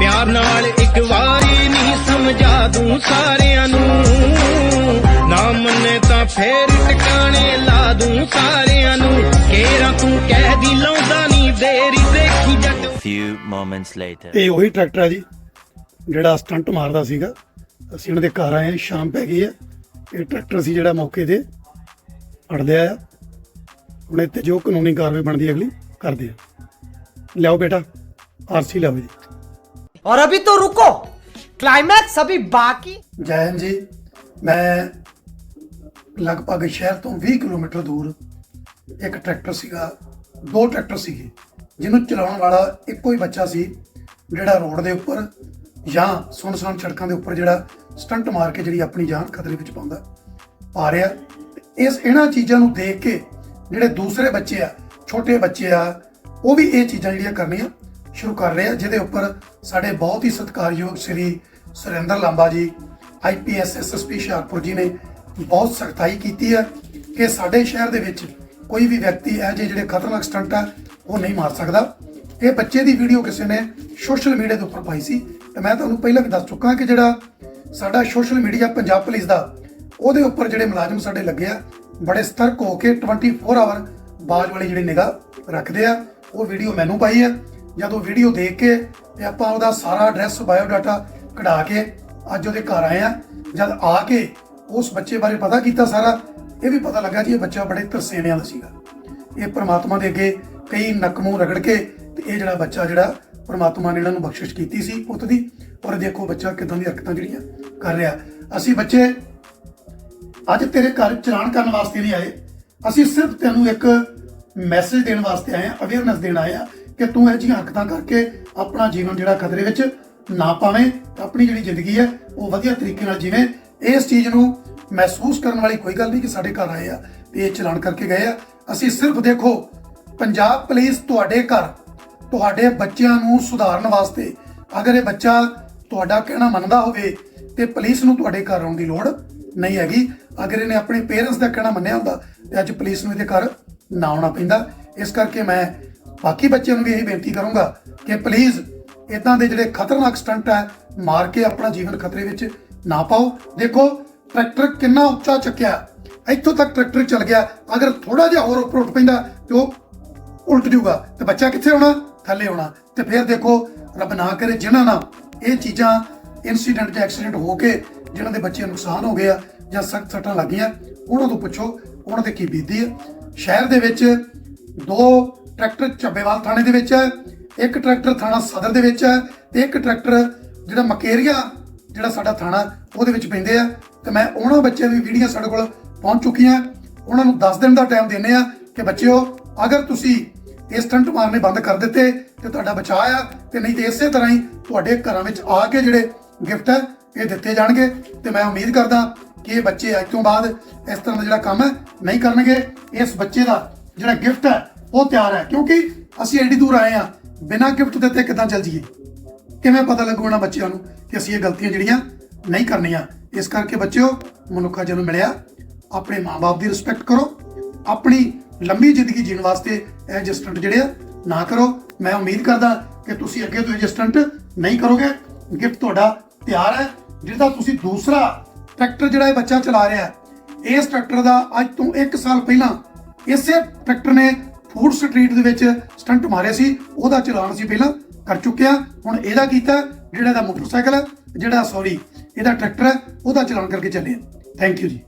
ਪਿਆਰ ਨਾਲ ਇੱਕ ਵਾਰੀ ਨਹੀਂ ਸਮਝਾ ਦੂੰ ਸਾਰਿਆਂ ਨੂੰ। ਨਾ ਮੰਨੇ ਤਾਂ ਫੇਰ ਟਿਕਾਣੇ ਲਾ ਦੂੰ ਸਾਰਿਆਂ ਨੂੰ। ਕੇਰਾ ਤੂੰ ਕਹਿ ਦੀ ਲਾਉਂਦਾ ਨਹੀਂ ਦੇਰੀ ਦੇਖੀ ਜੱਟ Few moments later. ਇਹ ਉਹੀ ਟਰੈਕਟਰ ਹੈ ਜੀ ਜਿਹੜਾ ਸਟੰਟ ਮਾਰਦਾ ਸੀਗਾ। ਅਸੀਂ ਉਹਨਾਂ ਦੇ ਘਰ ਆਏ ਸ਼ਾਮ ਪੈ ਗਈ ਹੈ। ਇਹ ਟਰੈਕਟਰ ਸੀ ਜਿਹੜਾ ਮੌਕੇ ਤੇ ਅੜ ਲਿਆ ਆ। ਹੁਣ ਇੱਥੇ ਜੋ ਕਾਨੂੰਨੀ ਕਾਰਵਾਈ ਬਣਦੀ ਅਗਲੀ ਕਰਦੇ ਆ। ਲਿਆਓ ਬੇਟਾ ਆਰਸੀ ਲਿਆਓ ਜੀ। और अभी तो रुको क्लाइमैक्स अभी बाकी ਜੈ ਹਿੰਦ ਜੀ ਮੈਂ ਲਗਭਗ ਸ਼ਹਿਰ ਤੋਂ 20 ਕਿਲੋਮੀਟਰ ਦੂਰ ਇੱਕ ਟਰੈਕਟਰ ਸੀਗਾ ਦੋ ਟਰੈਕਟਰ ਸੀਗੇ ਜਿਹਨੂੰ ਚਲਾਉਣ ਵਾਲਾ ਇੱਕੋ ਹੀ ਬੱਚਾ ਸੀ ਜਿਹੜਾ ਰੋਡ ਦੇ ਉੱਪਰ ਜਾਂ ਸੁਨਸਾਨ ਸੜਕਾਂ ਦੇ ਉੱਪਰ ਜਿਹੜਾ ਸਟੰਟ ਮਾਰ ਕੇ ਜਿਹੜੀ ਆਪਣੀ ਜਾਨ ਖਤਰੇ ਵਿੱਚ ਪਾਉਂਦਾ ਪਾ ਰਿਹਾ ਤੇ ਇਸ ਇਹਨਾਂ ਚੀਜ਼ਾਂ ਨੂੰ ਦੇਖ ਕੇ ਜਿਹੜੇ ਦੂਸਰੇ ਬੱਚੇ ਆ ਛੋਟੇ ਬੱਚੇ ਆ ਉਹ ਵੀ ਇਹ ਚੀਜ਼ਾਂ ਜਿਹੜੀਆਂ ਕਰਨੀਆਂ ਸ਼ੁਰੂ ਕਰ ਰਹੇ ਆ ਜਿਹਦੇ ਉੱਪਰ ਸਾਡੇ ਬਹੁਤ ਹੀ ਸਤਿਕਾਰਯੋਗ ਸ੍ਰੀ ਸੁਰਿੰਦਰ ਲਾਂਬਾ ਜੀ ਆਈਪੀਐਸ ਐਸਐਸਪੀ ਹੁਸ਼ਿਆਰਪੁਰ ਜੀ ਨੇ ਬਹੁਤ ਸਖਤਾਈ ਕੀਤੀ ਹੈ ਕਿ ਸਾਡੇ ਸ਼ਹਿਰ ਦੇ ਵਿੱਚ ਕੋਈ ਵੀ ਵਿਅਕਤੀ ਇਹ ਜਿਹੇ ਜਿਹੜੇ ਖਤਰਨਾਕ ਸਟੰਟ ਆ, ਉਹ ਨਹੀਂ ਮਾਰ ਸਕਦਾ। ਇਹ ਬੱਚੇ ਦੀ ਵੀਡੀਓ ਕਿਸੇ ਨੇ ਸੋਸ਼ਲ ਮੀਡੀਆ ਦੇ ਉੱਪਰ ਪਾਈ ਸੀ। ਤੇ ਮੈਂ ਤੁਹਾਨੂੰ ਪਹਿਲਾਂ ਵੀ ਦੱਸ ਚੁੱਕਾ ਕਿ ਜਿਹੜਾ ਸਾਡਾ ਸੋਸ਼ਲ ਮੀਡੀਆ ਪੰਜਾਬ ਪੁਲਿਸ ਦਾ, ਉਹਦੇ ਉੱਪਰ ਜਿਹੜੇ ਮੁਲਾਜ਼ਮ ਸਾਡੇ ਲੱਗੇ ਆ, ਬੜੇ ਸਤਰਕ ਹੋ ਕੇ 24 ਆਵਰ ਬਾਜ ਵਾਲੀ ਜਿਹੜੀ ਨਿਗਾਹ ਰੱਖਦੇ ਆ, ਉਹ ਵੀਡੀਓ ਮੈਨੂੰ ਪਾਈ ਹੈ। ਜਦੋਂ ਵੀਡੀਓ ਦੇਖ ਕੇ ਤੇ ਆਪਾਂ ਉਹਦਾ ਸਾਰਾ ਐਡਰੈਸ ਬਾਇਓ ਡਾਟਾ ਕਢਾ ਕੇ ਅੱਜ ਉਹਦੇ ਘਰ ਆਏ ਆ ਜਦ ਆ ਕੇ ਉਸ ਬੱਚੇ ਬਾਰੇ ਪਤਾ ਕੀਤਾ ਸਾਰਾ, ਇਹ ਵੀ ਪਤਾ ਲੱਗਾ ਜੀ ਇਹ ਬੱਚਾ ਬੜੇ ਤਰਸੇਵਿਆਂ ਦਾ ਸੀਗਾ। ਇਹ ਪ੍ਰਮਾਤਮਾ ਦੇ ਅੱਗੇ ਕਈ ਨਕਮੂ ਰਗੜ ਕੇ ਤੇ ਇਹ ਜਿਹੜਾ ਬੱਚਾ ਜਿਹੜਾ ਪ੍ਰਮਾਤਮਾ ਨੇ ਇਹਨਾਂ ਨੂੰ ਬਖਸ਼ਿਸ਼ ਕੀਤੀ ਸੀ ਪੁੱਤ ਦੀ। ਔਰ ਦੇਖੋ ਬੱਚਾ ਕਿਦਾਂ ਦੀ ਹਰਕਤਾਂ ਜਿਹੜੀਆਂ ਕਰ ਰਿਹਾ। ਅਸੀਂ ਬੱਚੇ ਅੱਜ ਤੇਰੇ ਘਰ ਚਲਾਨ ਕਰਨ ਵਾਸਤੇ ਨਹੀਂ ਆਏ। ਅਸੀਂ ਸਿਰਫ ਤੈਨੂੰ ਇੱਕ ਮੈਸੇਜ ਦੇਣ ਵਾਸਤੇ ਆਏ ਆ ਅਵੇਅਰਨੈਸ ਦੇਣ ਆਏ ਆ ਕਿ ਤੂੰ ਇਹ ਜਿਹੀਆਂ ਹਰਕਤਾਂ ਕਰਕੇ ਆਪਣਾ ਜੀਵਨ ਜਿਹੜਾ ਖਤਰੇ ਵਿੱਚ ਨਾ ਪਾਵੇਂ, ਆਪਣੀ ਜਿਹੜੀ ਜ਼ਿੰਦਗੀ ਹੈ, ਉਹ ਵਧੀਆ ਤਰੀਕੇ ਨਾਲ ਜਿਵੇਂ। ਇਸ ਚੀਜ਼ ਨੂੰ ਮਹਿਸੂਸ ਕਰਨ ਵਾਲੀ ਕੋਈ ਗੱਲ ਨਹੀਂ ਕਿ ਸਾਡੇ ਘਰ ਆਏ ਆ ਤੇ ਇਹ ਚਲਾਨ ਕਰਕੇ ਗਏ ਆ। ਅਸੀਂ ਸਿਰਫ ਦੇਖੋ, ਪੰਜਾਬ ਪੁਲਿਸ ਤੁਹਾਡੇ ਘਰ, ਤੁਹਾਡੇ ਬੱਚਿਆਂ ਨੂੰ ਸੁਧਾਰਨ ਵਾਸਤੇ, ਅਗਰ ਇਹ ਬੱਚਾ ਤੁਹਾਡਾ ਕਹਿਣਾ ਮੰਨਦਾ ਹੋਵੇ ਤੇ ਪੁਲਿਸ ਨੂੰ ਤੁਹਾਡੇ ਘਰ ਆਉਣ ਦੀ ਲੋੜ ਨਹੀਂ ਹੈਗੀ। ਅਗਰ ਇਹਨੇ ਆਪਣੇ ਪੇਰੈਂਟਸ ਦਾ ਕਹਿਣਾ ਮੰਨਿਆ ਹੁੰਦਾ, ਤੇ ਅੱਜ ਪੁਲਿਸ ਨੂੰ ਇਹਦੇ ਘਰ ਨਾ ਆਉਣਾ ਪੈਂਦਾ। ਇਸ ਕਰਕੇ ਮੈਂ ਬਾਕੀ ਬੱਚਿਆਂ ਨੂੰ ਵੀ ਇਹ ਬੇਨਤੀ ਕਰੂੰਗਾ ਕਿ ਪਲੀਜ਼ ਇਦਾਂ ਦੇ ਜਿਹੜੇ ਖਤਰਨਾਕ ਸਟੰਟ ਹੈ ਮਾਰ ਕੇ ਆਪਣਾ ਜੀਵਨ ਖਤਰੇ ਵਿੱਚ ਨਾ ਪਾਓ। ਦੇਖੋ ਟਰੈਕਟਰ ਕਿੰਨਾ ਉੱਚਾ ਚੱਕਿਆ। ਇੱਥੋਂ ਤੱਕ ਟਰੈਕਟਰ ਚੱਲ ਗਿਆ। ਅਗਰ ਥੋੜਾ ਜਿਹਾ ਹੋਰ ਉੱਪਰ ਉੱਠ ਪੈਂਦਾ ਤੇ ਉਹ ਉਲਟ ਜੂਗਾ ਤੇ ਬੱਚਾ ਕਿੱਥੇ ਹੋਣਾ? ਥੱਲੇ ਹੋਣਾ। ਤੇ ਫਿਰ ਦੇਖੋ, ਰੱਬ ਨਾ ਕਰੇ ਜਿਨ੍ਹਾਂ ਨਾਲ ਇਹ ਚੀਜ਼ਾਂ ਇਨਸੀਡੈਂਟ ਜਾਂ ਐਕਸੀਡੈਂਟ ਹੋ ਕੇ ਜਿਨ੍ਹਾਂ ਦੇ ਬੱਚੇ ਨੁਕਸਾਨ ਹੋ ਗਿਆ ਜਾਂ ਸਖਤ ਸੱਟਾਂ ਲੱਗੀਆਂ, ਉਹਨਾਂ ਤੋਂ ਪੁੱਛੋ। ਉਹਨਾਂ ਤੇ ਕੀ ਬੀਤੀ ਹੈ ਸ਼ਹਿਰ ਦੇ ਵਿੱਚ ਦੋ ਟਰੈਕਟਰ ਚੱਬੇਵਾਲ ਥਾਣੇ ਦੇ ਵਿੱਚ ਹੈ, ਇੱਕ ਟਰੈਕਟਰ ਥਾਣਾ ਸਦਰ ਦੇ ਵਿੱਚ ਹੈ ਤੇ ਇੱਕ ਟਰੈਕਟਰ ਜਿਹੜਾ ਮਕੇਰੀਆ, ਜਿਹੜਾ ਸਾਡਾ ਥਾਣਾ, ਉਹਦੇ ਵਿੱਚ ਪੈਂਦੇ ਆ। ਤੇ ਮੈਂ ਉਹਨਾਂ ਬੱਚਿਆਂ ਦੀ ਵੀਡੀਓ ਸਾਡੇ ਕੋਲ ਪਹੁੰਚ ਚੁੱਕੀਆਂ ਉਹਨਾਂ ਨੂੰ 10 ਦਿਨ ਦਾ ਟਾਈਮ ਦਿੰਨੇ ਆ ਕਿ ਬੱਚਿਓ, ਅਗਰ ਤੁਸੀਂ ਇਹ ਸਟੰਟ ਮਾਰਨੇ ਬੰਦ ਕਰ ਦਿੱਤੇ ਤੇ ਤੁਹਾਡਾ ਬਚਾਅ ਆ ਤੇ ਨਹੀਂ ਤੇ ਇਸੇ ਤਰ੍ਹਾਂ ਹੀ ਤੁਹਾਡੇ ਘਰਾਂ ਵਿੱਚ ਆ ਕੇ ਜਿਹੜੇ ਗਿਫਟ ਹੈ ਇਹ ਦਿੱਤੇ ਜਾਣਗੇ। ਤੇ ਮੈਂ ਉਮੀਦ ਕਰਦਾ ਕਿ ਇਹ ਬੱਚੇ ਅੱਜ ਤੋਂ ਬਾਅਦ ਇਸ ਤਰ੍ਹਾਂ ਦਾ ਜਿਹੜਾ ਕੰਮ ਹੈ, ਨਹੀਂ ਕਰਨਗੇ। ਇਸ ਬੱਚੇ ਦਾ ਜਿਹੜਾ ਗਿਫਟ ਹੈ ਉਹ ਤਿਆਰ ਹੈ, ਕਿਉਂਕਿ ਅਸੀਂ ਐਡੀ ਦੂਰ ਆਏ ਆ ਬਿਨਾਂ ਗਿਫਟ ਦਿੱਤੇ ਕਿਦਾਂ ਚੱਲ ਜੀਏ ਕਿਵੇਂ ਪਤਾ ਲੱਗੂ ਉਹਨਾਂ ਬੱਚਿਆਂ ਨੂੰ ਕਿ ਅਸੀਂ ਇਹ ਗਲਤੀਆਂ ਜਿਹੜੀਆਂ ਨਹੀਂ ਕਰਨੀਆਂ? ਇਸ ਕਰਕੇ ਬੱਚਿਓ, ਮਨੁੱਖਾ ਜਨਮ ਮਿਲਿਆ। ਆਪਣੇ ਮਾਪੇ ਦੀ ਰਿਸਪੈਕਟ ਕਰੋ। ਆਪਣੀ ਲੰਮੀ ਜ਼ਿੰਦਗੀ ਜੀਣ ਵਾਸਤੇ ਇਹ ਜਿਹੇ ਜਿਹੜੇ ਆ, ਨਾ ਕਰੋ। ਮੈਂ ਉਮੀਦ ਕਰਦਾ ਕਿ ਤੁਸੀਂ ਅੱਗੇ ਤੋਂ ਇਹ ਨਹੀਂ ਕਰੋਗੇ ਗਿਫਟ ਤੁਹਾਡਾ ਤਿਆਰ ਹੈ। ਜਿਹਦਾ ਤੁਸੀਂ ਦੂਸਰਾ ਟਰੈਕਟਰ ਜਿਹੜਾ ਇਹ ਬੱਚਾ ਚਲਾ ਰਿਹਾ ਹੈ, ਇਸ ਟਰੈਕਟਰ ਦਾ ਅੱਜ ਤੋਂ 1 ਸਾਲ ਪਹਿਲਾਂ ਇਸੇ ਟਰੈਕਟਰ ਨੇ ਫੂਡ ਸਟਰੀਟ ਦੇ ਵਿੱਚ ਸਟੰਟ ਮਾਰਿਆ ਸੀ, ਉਹਦਾ ਚਲਾਨ ਸੀ ਪਹਿਲਾਂ ਕਰ ਚੁੱਕਿਆ ਹੁਣ ਇਹਦਾ ਕੀਤਾ, ਜਿਹੜਾ ਦਾ ਮੋਟਰਸਾਈਕਲ ਹੈ, ਜਿਹੜਾ ਸੌਰੀ ਇਹਦਾ ਟਰੈਕਟਰ ਹੈ, ਉਹਦਾ ਚਲਾਨ ਕਰਕੇ ਚੱਲੇ ਥੈਂਕ ਯੂ ਜੀ।